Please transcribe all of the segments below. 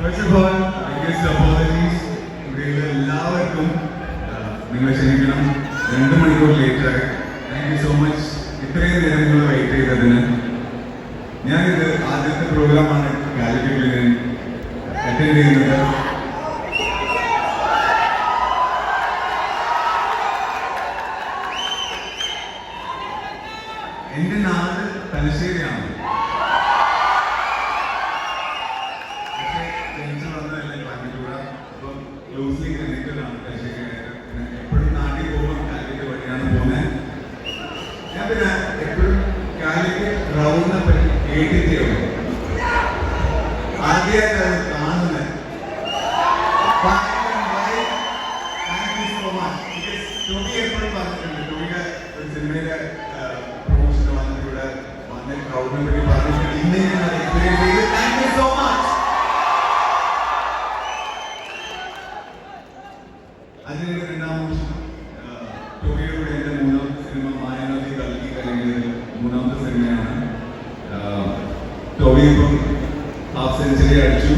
First of all highest apologies ഇവിടെയുള്ള എല്ലാവർക്കും നിങ്ങളെ ക്ഷണിക്കണം. രണ്ട് മണിക്കൂർ ലേറ്റായി താങ്ക് യു സോ മച്ച് ഇത്രയും നേരം നിങ്ങൾ വെയിറ്റ് ചെയ്തതിന്. ഞാനിത് ആദ്യത്തെ പ്രോഗ്രാമാണ് കാലിക്കറ്റിൽ ഞാൻ അറ്റൻഡ് ചെയ്യുന്നത്. എന്റെ നാട് തലശ്ശേരിയാണ്. ലൂസ്ലി കണക്റ്റഡ് ആണ് ശരിയായിട്ട് എപ്പോഴും നാട്ടിൽ പോകുമ്പോൾ കാലിക്കറ്റ് വഴിയാണ് പോകുന്നത്. ഞാൻ പിന്നെ എപ്പോഴും കാലിക്കറ്റ് റൗണ്ടിനെ പറ്റി കേട്ടിട്ടേ ഉള്ളൂ. ആദ്യമായിട്ട് അത് കാണുന്നത്. ടോബി എപ്പോഴും പറഞ്ഞിട്ടുണ്ട്. ടോബിയുടെ ഒരു സിനിമയിലെ പ്രൊമോഷന് വന്നിട്ട് ഇവിടെ വന്ന ക്രൗഡിനെ പറ്റി പറഞ്ഞിട്ടുണ്ട്. ഇന്ന് ഞാൻ എക്സ്പീരിയൻസ് ചെയ്തു. താങ്ക് യു സോ മച്ച് അതിന് രണ്ടാം വർഷം ടോബിയുടെ കൂടെ എൻ്റെ മൂന്നാമത്തെ സിനിമ മായാനദി കൽക്കി കലങ്ങിയത് മൂന്നാമത്തെ സിനിമയാണ് ആഹ് ടോബി ഇപ്പം ഹാഫ് സെഞ്ചുറി അടിച്ചു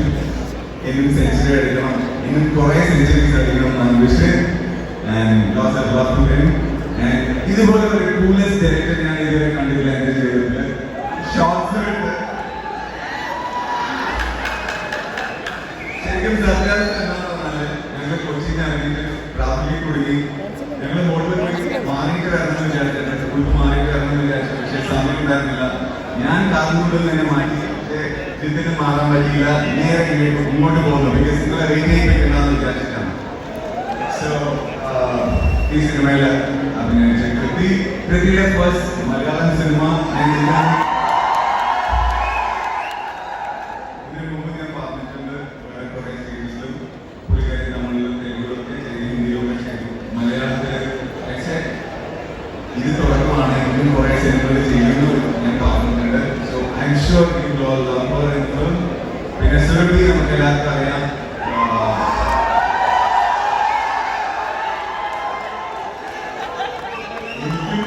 ഇനിയും സെഞ്ചുറി അടിക്കണം ഇനിയും കുറേ സെഞ്ചുറീസ് അടിക്കണം എന്നാണ് wish and lots of love to him and ഇതുപോലെ ഒരു കൂളസ്റ്റ് ഉണ്ടായിരുന്നില്ല. ഞാൻ കാസർഗോഡിൽ നിന്നെ മാറ്റി. ജിത്തിന് മാറാൻ പറ്റിയില്ല. നേരെ ഇങ്ങോട്ട് പോകുന്നു. ബിക്കോസ് നിങ്ങളെ വെയിറ്റ് ചെയ്യിപ്പിക്കണ്ടെന്ന് വിചാരിച്ചിട്ടാണ്. സോ ഈ സിനിമയിൽ അഭിനയിച്ച കൃതി. കൃതിയുടെ ഫസ്റ്റ് മലയാളം സിനിമ. ഇത് തുടക്കമാണ്. ഇനിയും കുറേ സിനിമകൾ ചെയ്യുന്നു. എനിക്കും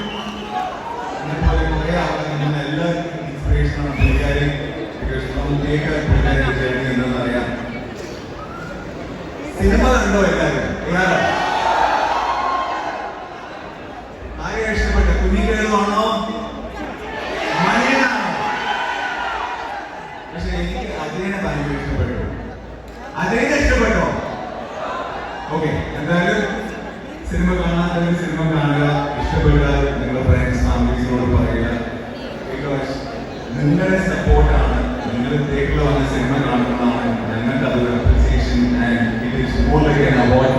ഇതുപോലെ കുറേ ആളുകൾ നിങ്ങൾ എല്ലാവർക്കും ഇൻസ്പിറേഷനാണ് പുള്ളിക്കാരി പുള്ളിക്കാരി സിനിമ കണ്ടോ എല്ലാവരും ആരെയാ ഇഷ്ടപ്പെട്ട കുഞ്ഞിക്കേളുവാണോ മണിയനാണോ പക്ഷെ എനിക്ക് അജയനെ ഭയങ്കര ഇഷ്ടപ്പെട്ടു അജയനെ ഇഷ്ടപ്പെട്ടോ ഓക്കെ എന്തായാലും സിനിമ കാണാത്തവർ സിനിമ കാണുക ഇഷ്ടപ്പെടുക നിങ്ങളുടെ ഫ്രണ്ട്സ് ഫാമിലീസിനോട് പറയുക നിങ്ങളുടെ സപ്പോർട്ടാണ് നിങ്ങളുടെ തേക്കുള്ള വന്ന സിനിമ കാണുന്നതാണ് ഞങ്ങൾക്ക് അതൊരു appreciation and it is more like award